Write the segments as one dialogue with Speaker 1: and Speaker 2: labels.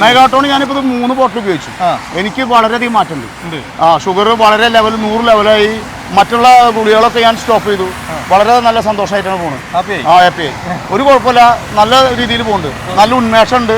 Speaker 1: മെഗാട്ടോൺ ഞാനിപ്പോൾ മൂന്ന് ബോട്ടിൽ ഉപയോഗിച്ചു. എനിക്ക് വളരെയധികം മാറ്റമുണ്ട്. ആ ഷുഗർ വളരെ ലെവൽ നൂറ് ലെവലായി മറ്റുള്ള ഗുളികളൊക്കെ ഞാൻ സ്റ്റോപ്പ് ചെയ്തു. വളരെ നല്ല സന്തോഷമായിട്ടാണ് പോകുന്നത് ആ ഒരു കുഴപ്പമില്ല. നല്ല രീതിയിൽ പോകുന്നുണ്ട് നല്ല ഉന്മേഷമുണ്ട്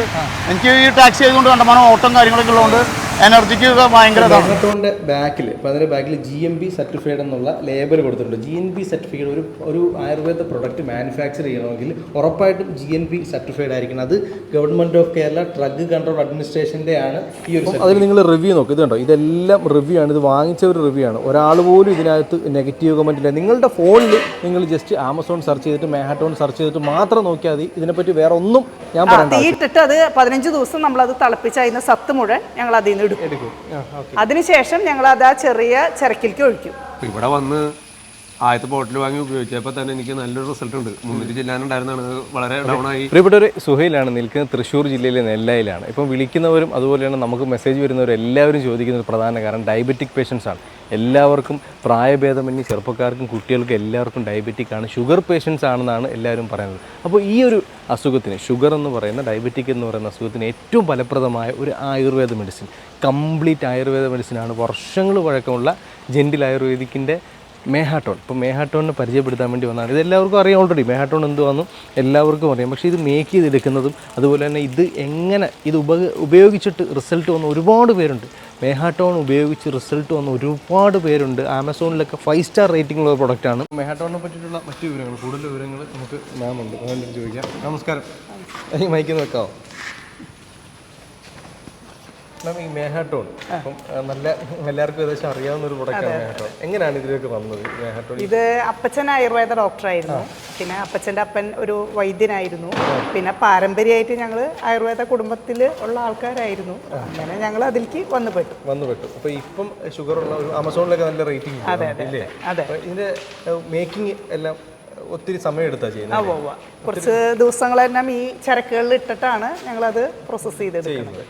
Speaker 1: എനിക്ക് ഈ ടാക്സി ആയതുകൊണ്ട് കണ്ടമാനം ഓട്ടം കാര്യങ്ങളൊക്കെ ഉള്ളതുകൊണ്ട് എനർജിക്ക് ഭയങ്കര ഇതാണ്.
Speaker 2: മെഗാട്രോണിന്റെ ബാക്കിൽ ഇപ്പോൾ അതിന്റെ ബാക്കിൽ ജി എം ബി സർട്ടിഫൈഡ് എന്നുള്ള ലേബൽ കൊടുത്തിട്ടുണ്ട്. ജി എൻ ബി സർട്ടിഫൈഡ് ഒരു ഒരു ആയുർവേദ പ്രൊഡക്റ്റ് മാനുഫാക്ചർ ചെയ്യണമെങ്കിൽ ഉറപ്പായിട്ടും ജി എൻ ബി സർട്ടിഫൈഡ് ആയിരിക്കണം. അത് government of Kerala drug control അഡ്മിനിസ്ട്രേഷന്റെ ആണ് ഈ ഒരു അതിൽ നിങ്ങൾ റിവ്യൂ നോക്കും ഇതുണ്ടോ ഇതെല്ലാം റിവ്യൂ ആണ്. ഇത് വാങ്ങിച്ച ഒരു റിവ്യൂ ആണ്. ഒരാൾ പോലും ഇതിനകത്ത് നെഗറ്റീവ് കമന്റ് ഇല്ല. നിങ്ങളുടെ ഫോണിൽ നിങ്ങൾ ജസ്റ്റ് ആമസോൺ സെർച്ച് ചെയ്തിട്ട് മാഹാട്ടോൺ സെർച്ച് ചെയ്തിട്ട് മാത്രം നോക്കിയാൽ മതി. ഇതിനെപ്പറ്റി വേറെ ഒന്നും ഞാൻ
Speaker 3: ആ,
Speaker 2: പറയണ്ട
Speaker 3: തീയിട്ടിട്ട് അത് പതിനഞ്ച് ദിവസം നമ്മളത് തിളപ്പിച്ച് അതിന് സത്ത് മുഴുവൻ ഞങ്ങൾ അതിൽ നിന്ന് എടുക്കും.
Speaker 2: എടുക്കും.
Speaker 3: അതിനുശേഷം ഞങ്ങൾ അത് ആ ചെറിയ ചിരക്കിലേക്ക് ഒഴിക്കും.
Speaker 4: ഇവിടെ വന്ന് ആദ്യത്തെ ബോട്ടിൽ വാങ്ങി ഉപയോഗിച്ചപ്പോൾ തന്നെ എനിക്ക് നല്ലൊരു റിസൾട്ട് ഉണ്ട്. മുന്നൂറ്റി ചെല്ലാനുണ്ടായിരുന്നാണ്. അത് വളരെ ഡൗൺ ആയി.
Speaker 2: പ്രിയപ്പെട്ടവരെ സുഹയിലാണ് നിൽക്കുന്നത് തൃശ്ശൂർ ജില്ലയിലെ നെല്ലയിലാണ്. ഇപ്പം വിളിക്കുന്നവരും അതുപോലെയാണ് നമുക്ക് മെസ്സേജ് വരുന്നവരും എല്ലാവരും ചോദിക്കുന്ന ഒരു പ്രധാന കാരണം ഡയബറ്റിക് പേഷ്യൻസ് ആണ്. എല്ലാവർക്കും പ്രായഭേദമന്യേ ചെറുപ്പക്കാർക്കും കുട്ടികൾക്കും എല്ലാവർക്കും ഡയബറ്റിക് ആണ്. ഷുഗർ പേഷ്യൻസ് ആണെന്നാണ് എല്ലാവരും പറയുന്നത്. അപ്പോൾ ഈ ഒരു അസുഖത്തിന് ഷുഗർ എന്ന് പറയുന്ന ഡയബറ്റിക് എന്ന് പറയുന്ന അസുഖത്തിന് ഏറ്റവും ഫലപ്രദമായ ഒരു ആയുർവേദ മെഡിസിൻ കംപ്ലീറ്റ് ആയുർവേദ മെഡിസിനാണ്. വർഷങ്ങൾ പഴക്കമുള്ള ജെന്റിൽ ആയുർവേദിക്കിന്റെ മേഹാട്ടോൺ ഇപ്പോൾ മേഹാട്ടോണിനെ പരിചയപ്പെടുത്താൻ വേണ്ടി വന്നതാണ്. ഇത് എല്ലാവർക്കും അറിയാം ഓൾറെഡി മേഹാട്ടോൺ എന്തുവാന്നും എല്ലാവർക്കും അറിയാം. പക്ഷേ ഇത് മേക്ക് ചെയ്തെടുക്കുന്നതും അതുപോലെ തന്നെ ഇത് എങ്ങനെ ഇത് ഉപ ഉപയോഗിച്ചിട്ട് റിസൾട്ട് വന്ന ഒരുപാട് പേരുണ്ട്. മേഹാട്ടോൺ ഉപയോഗിച്ച് റിസൾട്ട് വന്ന ഒരുപാട് പേരുണ്ട്. ആമസോണിലൊക്കെ ഫൈവ് സ്റ്റാർ റേറ്റിംഗ് ഉള്ള പ്രൊഡക്റ്റാണ് മേഹാട്ടോണിനെ പറ്റിയിട്ടുള്ള മറ്റു വിവരങ്ങൾ കൂടുതൽ വിവരങ്ങൾ നമുക്ക് മാം ഉണ്ട്. ചോദിക്കാം. നമസ്കാരം. മൈക്കിൽ വെക്കാമോ മാം ഈ മേഹാട്ടോൺ അപ്പം നല്ല എല്ലാവർക്കും ഏകദേശം അറിയാവുന്ന ഒരു പ്രൊഡക്റ്റാണ് മേഹാട്ടോൺ എങ്ങനെയാണ് ഇതിലേക്ക് വന്നത് മേഹാട്ടോൺ
Speaker 3: ഇത് അപ്പച്ചൻ ആയുർവേദ ഡോക്ടറായിരുന്നു. പിന്നെ അപ്പച്ചന്റെ അപ്പൻ ഒരു വൈദ്യനായിരുന്നു. പിന്നെ പാരമ്പര്യമായിട്ട് ഞങ്ങൾ ആയുർവേദ കുടുംബത്തിൽ ഉള്ള ആൾക്കാരായിരുന്നു. അങ്ങനെ ഞങ്ങൾ അതിലേക്ക് വന്നു പെട്ടു
Speaker 2: വന്നു പെട്ടു അപ്പോൾ ഇപ്പം ഷുഗർ ഉള്ള ഒരു ആമസോണിലൊക്കെ നല്ല റേറ്റിംഗ് അതെ
Speaker 3: അതെ
Speaker 2: അതെ ഇതിന്റെ മേക്കിംഗ് എല്ലാം ഒത്തിരി സമയം എടുത്താ ചെയ്യുന്നത്.
Speaker 3: കുറച്ച് ദിവസങ്ങൾ തന്നെ ഈ ചരക്കുകളിൽ ഇട്ടിട്ടാണ് അത് പ്രോസസ്സ് ചെയ്തെടുക്കുന്നത്.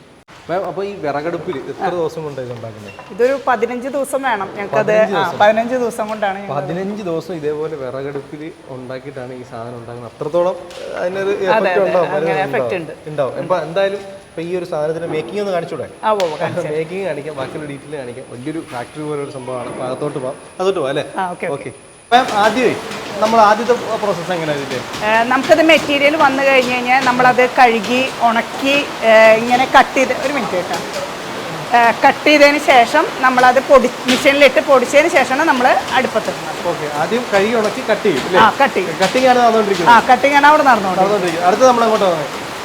Speaker 2: അപ്പോൾ ഈ വിറകടുപ്പിൽ എത്ര ദിവസം കൊണ്ട് ഉണ്ടാക്കുന്നത്?
Speaker 3: ഇതൊരു പതിനഞ്ച് ദിവസം വേണം. ഞങ്ങൾക്കത് പതിനഞ്ച് ദിവസം. കൊണ്ടാണ്
Speaker 2: പതിനഞ്ച് ദിവസം ഇതേപോലെ വിറകടുപ്പിൽ ഉണ്ടാക്കിയിട്ടാണ് ഈ സാധനം ഉണ്ടാക്കുന്നത്. അത്രത്തോളം അതിനൊരു ഉണ്ടാവും അപ്പോൾ എന്തായാലും ഇപ്പോൾ ഈ ഒരു സാധനത്തിന്റെ മേക്കിംഗ് ഒന്ന് കാണിച്ചൂടെ. മേക്കിംഗ് കാണിക്കാം ബാക്കിയുള്ള ഡീറ്റെയിൽ കാണിക്കാം. വലിയൊരു ഫാക്ടറി പോലെ ഒരു സംഭവമാണ് അകത്തോട്ട് പോകാം അതോട്ട് പോകാം അല്ലേ?
Speaker 3: ഓക്കെ
Speaker 2: മാം ആദ്യമേ നമ്മൾ ആദ്യത്തെ പ്രോസസ്സ് എങ്ങനെയാണ്
Speaker 3: നമുക്കത് മെറ്റീരിയൽ വന്നു കഴിഞ്ഞ് കഴിഞ്ഞാൽ നമ്മളത് കഴുകി ഉണക്കി ഇങ്ങനെ കട്ട് ചെയ്ത് ഒരു മിനിറ്റ് കേട്ടോ. കട്ട് ചെയ്തതിന് ശേഷം നമ്മളത് പൊടി മെഷീനിലിട്ട് പൊടിച്ചതിന് ശേഷമാണ് നമ്മൾ അടുപ്പത്തിടുന്നത്
Speaker 2: ആദ്യം കഴുകി ഉണക്കി കട്ട് ചെയ്യും
Speaker 3: ആ കട്ട് ചെയ്യും.
Speaker 2: കട്ടിങ് ആണ്
Speaker 3: ആ
Speaker 2: നടന്നുകൊണ്ടിരിക്കുന്നത്
Speaker 3: കട്ടിങ് ആണ് അവിടെ നടന്നുകൊണ്ട്
Speaker 2: നടന്നുകൊണ്ടിരിക്കുന്നത്. അടുത്ത് നമ്മൾ അങ്ങോട്ട്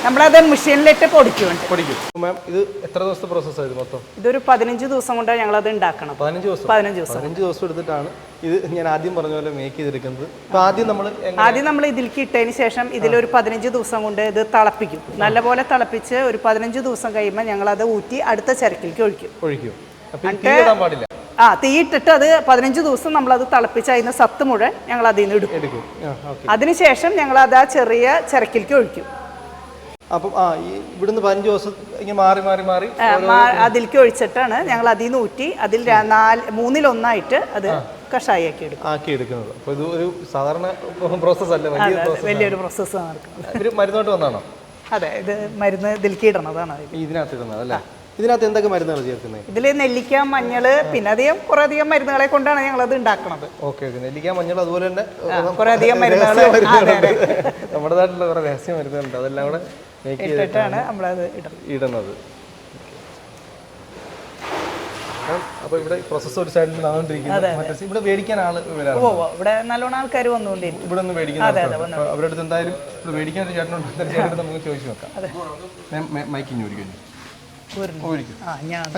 Speaker 3: നമ്മളത് മെഷീനിലിട്ട് പൊടിക്കുന്നുണ്ട്.
Speaker 2: പൊടിക്കും. മാം ഇത് എത്ര ദിവസത്തെ പ്രോസസ് മൊത്തം?
Speaker 3: ഇതൊരു പതിനഞ്ച് ദിവസം കൊണ്ടാണ് ഞങ്ങൾ അത് ഉണ്ടാക്കണം
Speaker 2: പതിനഞ്ച് ദിവസം?
Speaker 3: പതിനഞ്ച് ദിവസം.
Speaker 2: പതിനഞ്ച് ദിവസം എടുത്തിട്ടാണ് ഇത് ഞാൻ ആദ്യം പറഞ്ഞ പോലെ മേക്ക് ചെയ്തെടുക്കുന്നത് അപ്പോൾ ആദ്യം നമ്മൾ
Speaker 3: ആദ്യം നമ്മൾ ഇതിലേക്ക് ഇട്ടതിന് ശേഷം ഇതിലൊരു പതിനഞ്ച് ദിവസം കൊണ്ട് ഇത് തിളപ്പിക്കും. നല്ലപോലെ തിളപ്പിച്ച് ഒരു പതിനഞ്ച് ദിവസം കഴിയുമ്പോൾ ഞങ്ങൾ അത് ഊറ്റി അടുത്ത ചരക്കിലേക്ക് ഒഴിക്കും.
Speaker 2: ഒഴിക്കും. അപ്പോൾ തീ ഇടാൻ പാടില്ല?
Speaker 3: ആ തീയിട്ടിട്ട് അത് പതിനഞ്ച് ദിവസം നമ്മളത് തിളപ്പിച്ച് അതിന് സത്ത് മുഴുവൻ ഞങ്ങൾ അതിൽ നിന്ന് എടുക്കും. അതിനുശേഷം ഞങ്ങൾ അത് ആ ചെറിയ ചരക്കിലേക്ക് ഒഴിക്കും.
Speaker 2: അപ്പം ആ ഈ ഇവിടുന്ന് പതിനഞ്ച് ദിവസം ഇങ്ങനെ മാറി മാറി മാറി
Speaker 3: അതിലേക്ക് ഒഴിച്ചിട്ടാണ് ഞങ്ങൾ അതിൽ നിന്ന് ഊറ്റി അതിൽ നാല് മൂന്നിലൊന്നായിട്ട് അത് കഷായാക്കി എടുക്കും.
Speaker 2: ആക്കി എടുക്കുന്നത്. അപ്പോൾ ഇത് ഒരു സാധാരണ പ്രോസസ് അല്ല?
Speaker 3: വലിയൊരു പ്രോസസ്സ് നടക്കുന്നത്.
Speaker 2: ഇവർ മരുന്നോട്ട് വന്നാണോ?
Speaker 3: അതെ ഇത് മരുന്ന് ഇതിലേക്ക് ഇടണതാണ്
Speaker 2: ഇതിനകത്ത് ഇടുന്നത് അല്ലേ? ഇതിനകത്ത് എന്തൊക്കെ മരുന്നുകൾ ചേർക്കുന്നത്
Speaker 3: ഇതിൽ നെല്ലിക്ക മഞ്ഞൾ പിന്നെ അധികം കുറേ അധികം മരുന്നുകളെ കൊണ്ടാണ് ഞങ്ങൾ അത് ഉണ്ടാക്കുന്നത്
Speaker 2: ഓക്കെ ഓക്കെ. നെല്ലിക്ക മഞ്ഞൾ അതുപോലെ തന്നെ
Speaker 3: കുറേ അധികം മരുന്നുകൾ
Speaker 2: നമ്മുടെ നാട്ടിലുള്ള കുറേ രഹസ്യ മരുന്നുകളുണ്ട്. അതെല്ലാം കൂടെ
Speaker 3: ഇട്ടിട്ടാണ് നമ്മളത് ഇടുന്നത്.
Speaker 2: ഇവിടെ ഒരു സൈഡിൽ നടന്നുകൊണ്ടിരിക്കുന്നത് ഇവിടെ മേടിക്കാൻ
Speaker 3: ആൾ ഇവിടെ നല്ലോണം ആൾക്കാർ വന്നുകൊണ്ടിരിക്കും.
Speaker 2: ഇവിടെ നിന്ന് മേടിക്കുന്ന ആൾക്കാരുണ്ട്. അപ്പോൾ അവരുടെ അടുത്ത് എന്തായാലും ഇവിടെ മേടിക്കാൻ ഒരു ചേട്ടനുണ്ട്. ചേട്ടനോട് നമുക്ക് ചോദിച്ചു നോക്കാം. മൈക്കിങ് ഒരിക്കലും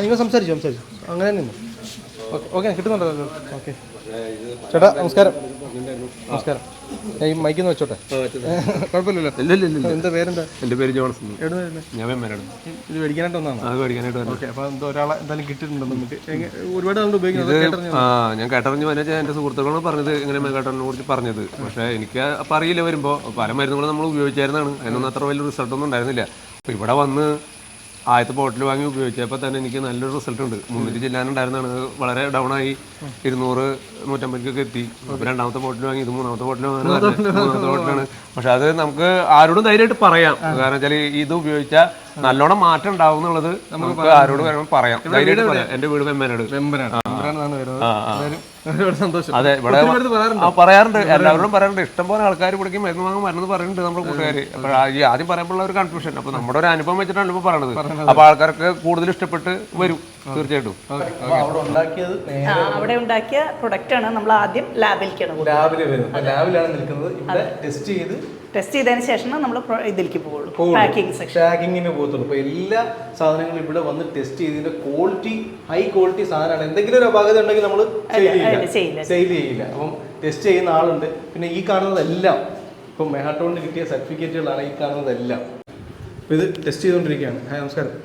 Speaker 2: നിങ്ങൾ സംസാരിച്ചു സംസാരിച്ചു. അങ്ങനെ തന്നെ. ഓക്കെ ഓക്കെ കിട്ടുന്നുണ്ടല്ലോ ഓക്കെ. ചേട്ടാ നമസ്കാരം. നമസ്കാരം. ഞാൻ ഈ മൈക്ക് നിന്ന് വെച്ചോട്ടെ കുഴപ്പമില്ലല്ലോ.
Speaker 4: ഇല്ല ഇല്ല ഇല്ല.
Speaker 2: എന്താ പേരെന്താ?
Speaker 4: എന്റെ പേര് ജോൺസൺ.
Speaker 2: എവിടെ വരുന്നത്
Speaker 4: ഞാൻ
Speaker 2: ഇത് മേടിക്കാനായിട്ട് വന്നതാണ്?
Speaker 4: അത് മേടിക്കാനായിട്ട്
Speaker 2: ഓക്കെ അപ്പോൾ എന്തോ ഒരാളെ എന്തായാലും കിട്ടിയിട്ടുണ്ട് നമുക്ക് ഒരുപാട് നമ്മൾ ഉപയോഗിക്കുന്നത്. കേട്ടറിഞ്ഞു
Speaker 4: ആ ഞാൻ കേട്ടറിഞ്ഞ് പറഞ്ഞാൽ എന്റെ സുഹൃത്തുക്കളാണ് പറഞ്ഞത് ഇങ്ങനെ കേട്ടറിനെ കുറിച്ച് പറഞ്ഞത്. പക്ഷേ എനിക്ക് അപ്പം അറിയില്ല വരുമ്പോൾ പല മരുന്നുകളും നമ്മൾ ഉപയോഗിച്ചായിരുന്നാണ്. അതിനൊന്നും അത്ര വലിയ റിസൾട്ടൊന്നും ഉണ്ടായിരുന്നില്ല. അപ്പോൾ ഇവിടെ വന്ന് ആദ്യത്തെ ബോട്ടിൽ വാങ്ങി ഉപയോഗിച്ചപ്പോൾ തന്നെ എനിക്ക് നല്ലൊരു റിസൾട്ട് ഉണ്ട്. മുന്നൂറ്റി ചില്ലാനുണ്ടായിരുന്നാണ് വളരെ ഡൗൺ ആയി. ഇരുന്നൂറ് നൂറ്റമ്പതിക്കൊക്കെ എത്തി. അപ്പോൾ രണ്ടാമത്തെ ബോട്ടിൽ വാങ്ങി ഇത് മൂന്നാമത്തെ ബോട്ടിൽ വാങ്ങാൻ മൂന്നാമത്തെ ബോട്ടിലാണ് പക്ഷെ അത് നമുക്ക് ആരോടും ധൈര്യമായിട്ട് പറയാം. കാരണം വെച്ചാൽ ഇത് ഉപയോഗിച്ചാൽ നല്ലോണം മാറ്റം ഉണ്ടാവും എന്നുള്ളത് നമുക്ക് ആരോട് വേണമെങ്കിൽ പറയാം. ധൈര്യമായിട്ട് പറയാം. എന്റെ വീട് മെമ്പനോട്
Speaker 2: വെമ്പനാണ്
Speaker 4: അതെ ഇവിടെ
Speaker 2: പറയാറുണ്ട്.
Speaker 4: എല്ലാവരോടും പറയാറുണ്ട്. ഇഷ്ടം പോലെ ആൾക്കാർ ഇവിടേക്ക് മരുന്ന് വാങ്ങാൻ മരുന്ന് പറയുന്നുണ്ട് നമ്മുടെ കൂട്ടുകാര്. അപ്പോൾ ഈ ആദ്യം പറയുമ്പോൾ ഒരു കൺഫ്യൂഷൻ അപ്പോൾ നമ്മുടെ ഒരു അനുഭവം വെച്ചിട്ടാണ് ഇപ്പോൾ പറയണത്. അപ്പോൾ ആൾക്കാർക്ക് കൂടുതൽ ഇഷ്ടപ്പെട്ട് വരും തീർച്ചയായിട്ടും.
Speaker 2: അവിടെ ഉണ്ടാക്കിയ നേരെ
Speaker 3: ആ, അവിടെ ഉണ്ടാക്കിയ പ്രൊഡക്റ്റാണ് നമ്മൾ ആദ്യം ലാബിലേക്കാണ്
Speaker 2: ലാബിൽ വരും. ലാബിലാണ് നിൽക്കുന്നത്. ഇവിടെ ടെസ്റ്റ് ചെയ്ത്
Speaker 3: ടെസ്റ്റ് ചെയ്തതിന് ശേഷം നമ്മൾ ഇതിലേക്ക് പോകുള്ളൂ പാക്കിംഗ് സെക്ഷൻ
Speaker 2: പോകത്തുള്ളൂ. അപ്പോൾ എല്ലാ സാധനങ്ങളും ഇവിടെ വന്ന് ടെസ്റ്റ് ചെയ്തതിന്റെ ക്വാളിറ്റി ഹൈ ക്വാളിറ്റി സാധനമാണ്. എന്തെങ്കിലും ഒരു അപാകത ഉണ്ടെങ്കിൽ നമ്മൾ സെയിൽ ചെയ്യില്ല. അപ്പം ടെസ്റ്റ് ചെയ്യുന്ന ആളുണ്ട്. പിന്നെ ഈ കാണുന്നതെല്ലാം ഇപ്പം മെഹാട്ടോണിന് കിട്ടിയ സർട്ടിഫിക്കറ്റുകളാണ് ഈ കാണുന്നതെല്ലാം. അപ്പോൾ ഇത് ടെസ്റ്റ് ചെയ്തുകൊണ്ടിരിക്കുകയാണ്. ഹായ് നമസ്കാരം.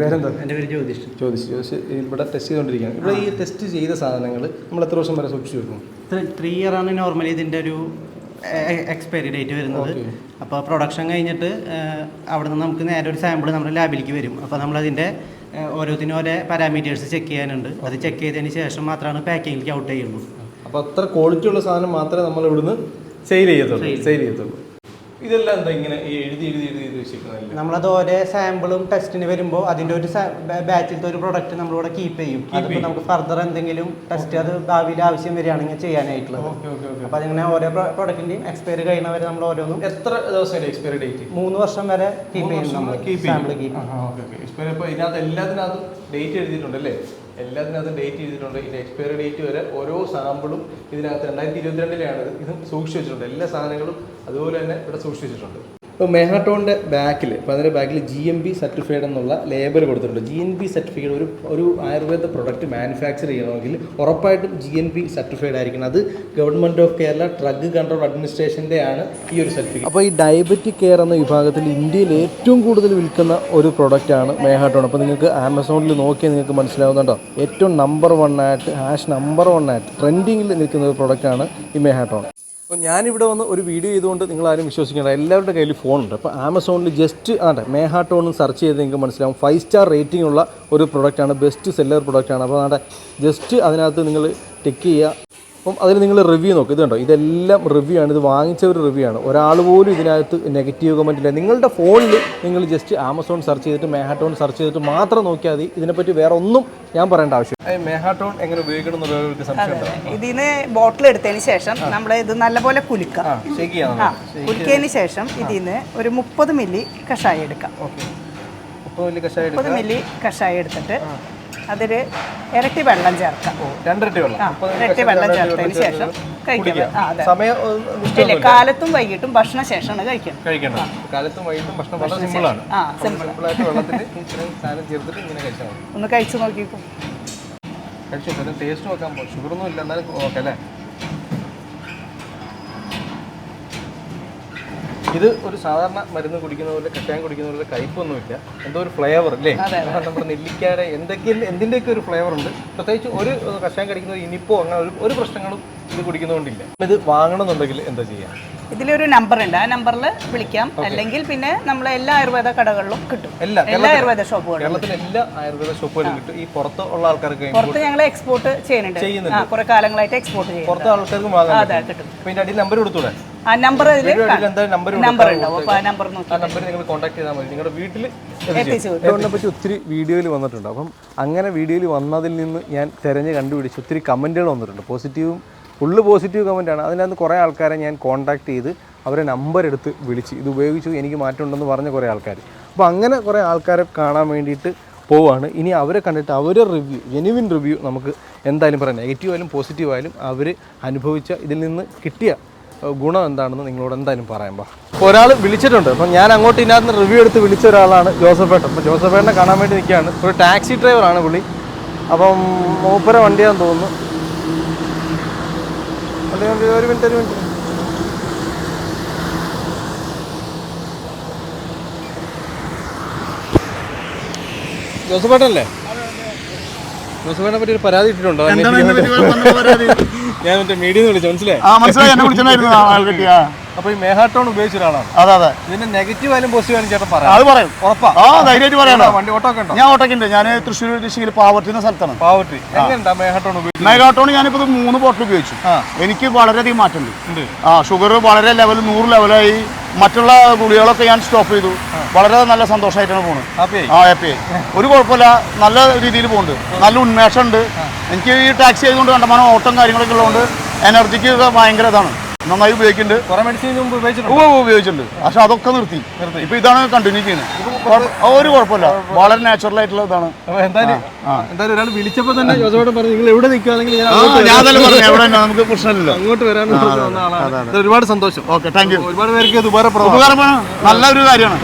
Speaker 2: പേരെന്താ?
Speaker 5: എന്റെ പേര് ജ്യോതിഷ്.
Speaker 2: ജ്യോതിഷ്. ജ്യോതിഷ് ഇവിടെ ടെസ്റ്റ് ചെയ്തുകൊണ്ടിരിക്കുകയാണ്. ഇവിടെ ഈ ടെസ്റ്റ് ചെയ്ത സാധനങ്ങൾ നമ്മൾ എത്ര വർഷം വരെ സൂക്ഷിച്ചു വെക്കും?
Speaker 5: ത്രീ ഇയർ ആണ് നോർമലി ഇതിന്റെ ഒരു എക്സ്പയറി ഡേറ്റ് വരുന്നത്. അപ്പോൾ പ്രൊഡക്ഷൻ കഴിഞ്ഞിട്ട് അവിടെ നിന്ന് നമുക്ക് നേരെ ഒരു സാമ്പിൾ നമ്മുടെ ലാബിലേക്ക് വരും. അപ്പോൾ നമ്മളതിന്റെ ഓരോത്തിനും ഓരോ പാരാമീറ്റേഴ്സ് ചെക്ക് ചെയ്യാനുണ്ട്. അത് ചെക്ക് ചെയ്തതിന് ശേഷം മാത്രമാണ് പാക്കിങ്ങിലേക്ക് ഔട്ട് ചെയ്യുള്ളൂ
Speaker 2: അപ്പോൾ അത്ര ക്വാളിറ്റി ഉള്ള സാധനം മാത്രമേ നമ്മൾ ഇവിടുന്ന് സെയിൽ ചെയ്യത്തുള്ളൂ. സെയിൽ ചെയ്യത്തുള്ളൂ. ഇതെല്ലാം എന്താ ഇങ്ങനെ എഴുതി എഴുതി എഴുതി എഴുതി വെച്ചിരിക്കുന്നതല്ലേ?
Speaker 5: നമ്മളത് ഓരോ സാമ്പിളും ടെസ്റ്റിന് വരുമ്പോൾ അതിന്റെ ഒരു ബാച്ചിലത്തെ ഒരു പ്രൊഡക്റ്റ് നമ്മളിവിടെ കീപ്പ് ചെയ്യും. അതിപ്പോൾ നമുക്ക് ഫർദർ എന്തെങ്കിലും ടെസ്റ്റ് അത് ഭാവിയിൽ ആവശ്യം വരികയാണെങ്കിൽ ചെയ്യാനായിട്ടുള്ളത്. അപ്പൊ അതിങ്ങനെ ഓരോ പ്രൊഡക്റ്റിന്റെയും എക്സ്പയറി കഴിയുന്നവരെ നമ്മൾ ഓരോന്നും
Speaker 2: എത്ര ദിവസം എക്സ്പയറി ഡേറ്റ്
Speaker 5: മൂന്ന് വർഷം വരെ കീപ്പ് ചെയ്യും നമ്മൾ സാമ്പിൾ കീപ്പ്
Speaker 2: എക്സ്പയറി ഇപ്പോൾ ഇതിനകത്ത് എല്ലാത്തിനകത്തും ഡേറ്റ് എഴുതിയിട്ടുണ്ട് അല്ലേ എല്ലാത്തിനകത്തും ഡേറ്റ് എഴുതിയിട്ടുണ്ട് ഇതിന്റെ എക്സ്പയറി ഡേറ്റ് വരെ ഓരോ സാമ്പിളും ഇതിനകത്ത് രണ്ടായിരത്തി ഇരുപത്തിരണ്ടിലാണ് ഇത് ഇതും സൂക്ഷിച്ചു വെച്ചിട്ടുണ്ട്. എല്ലാ സാധനങ്ങളും അതുപോലെ തന്നെ ഇവിടെ സൂക്ഷിച്ചു വെച്ചിട്ടുണ്ട്. ഇപ്പോൾ മെഹാട്ടോണിന്റെ ബാക്കിൽ ഇപ്പോൾ അതിന്റെ ബാക്കിൽ ജി എം ബി സർട്ടിഫൈഡ് എന്നുള്ള ലേബൽ കൊടുത്തിട്ടുണ്ട്. ജി എൻ ബി സർട്ടിഫിക്കറ്റ് ഒരു ഒരു ആയുർവേദ പ്രൊഡക്റ്റ് മാനുഫാക്ചർ ചെയ്യണമെങ്കിൽ ഉറപ്പായിട്ടും ജി എൻ ബി സർട്ടിഫൈഡ് ആയിരിക്കണം. അത് government of Kerala drug control അഡ്മിനിസ്ട്രേഷന്റെ ആണ് ഈ ഒരു സർട്ടിഫിക്കറ്റ് അപ്പോൾ ഈ ഡയബറ്റിക് കെയർ എന്ന വിഭാഗത്തിൽ ഇന്ത്യയിൽ ഏറ്റവും കൂടുതൽ വിൽക്കുന്ന ഒരു പ്രൊഡക്റ്റാണ് മേഹാട്ടോൺ അപ്പോൾ നിങ്ങൾക്ക് ആമസോണിൽ നോക്കിയാൽ നിങ്ങൾക്ക് മനസ്സിലാവുന്നുണ്ടോ? ഏറ്റവും നമ്പർ വൺ ആയിട്ട് ഹാഷ് നമ്പർ വൺ ആയിട്ട് ട്രെൻഡിങ്ങിൽ നിൽക്കുന്ന ഒരു പ്രൊഡക്റ്റാണ് ഈ മേഹാട്ടോൺ അപ്പോൾ ഞാനിവിടെ വന്ന് ഒരു വീഡിയോ ചെയ്തുകൊണ്ട് നിങ്ങളാരും വിശ്വസിക്കേണ്ട എല്ലാവരുടെ കയ്യിൽ ഫോണുണ്ട്. അപ്പോൾ ആമസോണിൽ ജസ്റ്റ് ആണ്ടെ മേഹാട്ടോൺ സെർച്ച് ചെയ്ത് നിങ്ങൾക്ക് മനസ്സിലാവും. ഫൈവ് സ്റ്റാർ റേറ്റിംഗ് ഉള്ള ഒരു പ്രൊഡക്റ്റാണ് ബെസ്റ്റ് സെല്ലർ പ്രൊഡക്റ്റാണ് അപ്പോൾ ആണ്ടെ ജസ്റ്റ് അതിനകത്ത് നിങ്ങൾ ടിക്ക് ചെയ്യുക. അപ്പം അതിൽ നിങ്ങൾ റിവ്യൂ നോക്കുക ഇത് കണ്ടോ ഇതെല്ലാം റിവ്യൂ ആണ്. ഇത് വാങ്ങിച്ച ഒരു റിവ്യൂ ആണ്. ഒരാൾ പോലും ഇതിനകത്ത് നെഗറ്റീവ് കമന്റ് ഇല്ല. നിങ്ങളുടെ ഫോണിൽ നിങ്ങൾ ജസ്റ്റ് ആമസോൺ സെർച്ച് ചെയ്തിട്ട് മേഹാട്ടോൺ സെർച്ച് ചെയ്തിട്ട് മാത്രം നോക്കിയാൽ മതി. ഇതിനെപ്പറ്റി വേറെ ഒന്നും ഞാൻ പറയേണ്ട ആവശ്യം മേഹാട്ടോൺ എങ്ങനെ ഉപയോഗിക്കണം
Speaker 3: ഇതിന് ബോട്ടിൽ എടുത്തതിന് ശേഷം നമ്മൾ ഇത് നല്ലപോലെ കുലുക്കാം കുലുക്കിയതിന് ശേഷം ഇതിന് ഒരു മുപ്പത് മില്ലി കഷായം എടുക്കാം. മുപ്പത് മില്ലി കഷായം എടുത്തിട്ട് അതിൽ ഇരട്ടി വെള്ളം ചേർക്കാം.
Speaker 2: രണ്ടരട്ടി വെള്ളം.
Speaker 3: ആ ഇരട്ടി വെള്ളം ചേർത്തതിന് ശേഷം കഴിക്കാം. ആ അതെ. ഇല്ല കാലത്തും വൈകിട്ടും ഭക്ഷണ ശേഷമാണ് കഴിക്കുന്നത്.
Speaker 2: കഴിക്കണം. കാലത്തും വൈകിട്ടും ഭക്ഷണം വളരെ സിമ്പിളാണ്
Speaker 3: ആ സിമ്പിൾ ഒന്ന് കഴിച്ചു നോക്കിക്കോ.
Speaker 2: കഴിച്ചു ടേസ്റ്റ് നോക്കാൻ ഷുഗർ ഒന്നും ഇല്ല എന്നാലും ഓക്കെ അല്ലേ? ഇത് ഒരു സാധാരണ മരുന്ന് കുടിക്കുന്ന പോലെ കഷായം കുടിക്കുന്ന പോലെ കയ്പൊന്നുമില്ല. എന്തോ ഒരു ഫ്ലേവർ അല്ലേ? നമ്മുടെ നെല്ലിക്കാരെ എന്തൊക്കെ എന്തിന്റെയൊക്കെ ഒരു ഫ്ലേവർ ഉണ്ട്? പ്രത്യേകിച്ച് ഒരു കഷായം കടിക്കുന്ന ഇനിപ്പോ അങ്ങനെ ഒരു ഒരു പ്രശ്നങ്ങളും ഇത് കുടിക്കുന്നതുകൊണ്ടില്ല ഇത് വാങ്ങണമെന്നുണ്ടെങ്കിൽ എന്താ ചെയ്യാം?
Speaker 3: ഇതിലൊരു നമ്പർ ഉണ്ട്. ആ നമ്പറിൽ വിളിക്കാം. അല്ലെങ്കിൽ പിന്നെ നമ്മൾ എല്ലാ ആയുർവേദ കടകളിലും കിട്ടും.
Speaker 2: എല്ലാ
Speaker 3: എല്ലാ ആയുർവേദ ഷോപ്പുകളും
Speaker 2: കേരളത്തിലെ എല്ലാ ആയുർവേദ ഷോപ്പുകളിലും കിട്ടും. ഈ പുറത്ത് ഉള്ള ആൾക്കാർക്ക്
Speaker 3: പുറത്ത് ഞങ്ങൾ എക്സ്പോർട്ട് ചെയ്യുന്നുണ്ട്. കുറെ കാലങ്ങളായിട്ട് എക്സ്പോർട്ട് ചെയ്യും
Speaker 2: പുറത്ത് ആൾക്കാർക്കും
Speaker 3: അതെ കിട്ടും.
Speaker 2: പിന്നെ അടിയിൽ നമ്പർ കൊടുത്തൂടെ?
Speaker 3: ആ നമ്പർ
Speaker 2: നമ്പർ
Speaker 3: നമ്പർ ഉണ്ടാവും. അപ്പോൾ ആ നമ്പർ നോക്കി
Speaker 2: ആ നിങ്ങൾ കോൺടാക്ട് ചെയ്താൽ മതി. നിങ്ങളുടെ വീട്ടിൽ
Speaker 3: എത്തിച്ചു
Speaker 2: പറ്റി ഒത്തിരി വീഡിയോയിൽ വന്നിട്ടുണ്ട് അപ്പം അങ്ങനെ വീഡിയോയിൽ വന്നതിൽ നിന്ന് ഞാൻ തിരഞ്ഞ് കണ്ടുപിടിച്ച് ഒത്തിരി കമന്റുകൾ വന്നിട്ടുണ്ട്. പോസിറ്റീവും ഫുള്ള് പോസിറ്റീവ് കമന്റാണ് അതിനകത്ത് കുറേ ആൾക്കാരെ ഞാൻ കോൺടാക്ട് ചെയ്ത് അവരെ നമ്പർ എടുത്ത് വിളിച്ച് ഇത് ഉപയോഗിച്ചു എനിക്ക് മാറ്റമുണ്ടെന്ന് പറഞ്ഞ കുറേ ആൾക്കാർ. അപ്പോൾ അങ്ങനെ കുറേ ആൾക്കാരെ കാണാൻ വേണ്ടിയിട്ട് പോവാണ്. ഇനി അവരെ കണ്ടിട്ട് അവരെ റിവ്യൂ ജെനുവിൻ റിവ്യൂ നമുക്ക് എന്തായാലും പറയാം. നെഗറ്റീവ് ആയാലും പോസിറ്റീവ് ആയാലും അവർ അനുഭവിച്ച ഇതിൽ നിന്ന് കിട്ടിയ ഗുണം എന്താണെന്ന് നിങ്ങളോട് എന്തായാലും പറയാൻ പാ ഒരാൾ വിളിച്ചിട്ടുണ്ട്. അപ്പം ഞാൻ അങ്ങോട്ട് ഇതിനകത്ത് റിവ്യൂ എടുത്ത് വിളിച്ച ഒരാളാണ് ജോസഫ് ജോസഫേട്ടൻ. ജോസഫ് ഏട്ടനെ കാണാൻ വേണ്ടി നിൽക്കുകയാണ്. ഒരു ടാക്സി ഡ്രൈവറാണ് പുള്ളി. അപ്പം മൂപ്പര വണ്ടിയാണെന്ന് തോന്നുന്നു. ഒരു മിനിറ്റ് ഒരു മിനിറ്റ്. ജോസഫേട്ടനല്ലേ? ജോസഫേട്ടനെ പറ്റി ഒരു പരാതി ഇട്ടിട്ടുണ്ടോ? ഞാൻ മറ്റേ മീഡിയ മനസ്സിലായി?
Speaker 1: ആ മനസ്സിലായി. എന്നെ വിളിച്ചിട്ടുണ്ടായിരുന്നു ആ ആൾ കിട്ടിയാ
Speaker 2: അപ്പൊ ഈ മേഹാട്ടോൺ ഉപയോഗിച്ച ഒരാളാണ്.
Speaker 1: അതെ അതെ.
Speaker 2: ഇതിന്റെ നെഗറ്റീവ് ആയാലും പോസിറ്റീവ് ആയാലും ചേട്ടൻ പറയാം.
Speaker 1: അത് പറയും.
Speaker 2: ഉറപ്പാ.
Speaker 1: ആ ധൈര്യമായിട്ട് പറയണോ.
Speaker 2: വണ്ടി ഓട്ടോ ഒക്കെ
Speaker 1: ഞാൻ ഉണ്ട് ഞാൻ തൃശ്ശൂർ ഡിസ്ട്രിക്റ്റിൽ പാവർട്ടിന്ന സ്ഥലത്താണ്.
Speaker 2: പാവർട്ടി എങ്ങനെയുണ്ടാ മേഹാട്ടോൺ ഉപയോഗിച്ചു
Speaker 1: മേഹാട്ടോൺ ഞാനിപ്പോൾ മൂന്ന് ബോട്ടിൽ ഉപയോഗിച്ചു. എനിക്ക് വളരെയധികം മാറ്റമുണ്ട്. ആ ഷുഗർ വളരെ ലെവൽ നൂറ് ലെവലായി മറ്റുള്ള ഗുളികളൊക്കെ ഞാൻ സ്റ്റോപ്പ് ചെയ്തു. വളരെ നല്ല സന്തോഷമായിട്ടാണ് പോകുന്നത് ആ ഹാപ്പി ഒരു കുഴപ്പമില്ല. നല്ല രീതിയിൽ പോകുന്നുണ്ട് നല്ല ഉന്മേഷമുണ്ട് എനിക്ക് ഈ ടാക്സി ആയതുകൊണ്ട് കണ്ടമാനം ഓട്ടം കാര്യങ്ങളൊക്കെ ഉള്ളതുകൊണ്ട് എനർജിക്ക് ഭയങ്കര ഇതാണ്. നന്നായി ഉപയോഗിക്കുന്നുണ്ട്.
Speaker 2: കുറെ മെഡിസിൻ മുമ്പ് ഉപയോഗിച്ചിട്ടുണ്ട്.
Speaker 1: പക്ഷെ അതൊക്കെ നിർത്തി. നിർത്തി. ഇപ്പൊ ഇതാണ് കണ്ടിന്യൂ ചെയ്യുന്നത്. ഒരു കുഴപ്പമില്ല. വളരെ നാച്ചുറൽ ആയിട്ടുള്ള ഇതാണ്.
Speaker 2: അപ്പൊ എന്തായാലും എന്തായാലും ഒരാൾ വിളിച്ചപ്പോ തന്നെ ജോസോടെ പറഞ്ഞു നിങ്ങൾ എവിടെ നിൽക്കുകയാണെങ്കിൽ ഞാൻ
Speaker 1: ആ,
Speaker 2: അങ്ങോട്ട്
Speaker 1: ഞാൻ
Speaker 2: വരാം."
Speaker 1: തന്നെ പറഞ്ഞു എവിടെ ഉണ്ട്? നമുക്ക് പ്രശ്നമില്ലല്ലോ.
Speaker 2: അങ്ങോട്ട് വരാൻ ഒരുപാട് സന്തോഷം.
Speaker 1: ഓക്കെ താങ്ക് യു
Speaker 2: ഒരുപാട് പേർക്ക് ഇത് ഉപകാരപ്രദം
Speaker 1: ഉപകാരമാണ് നല്ല കാര്യമാണ്.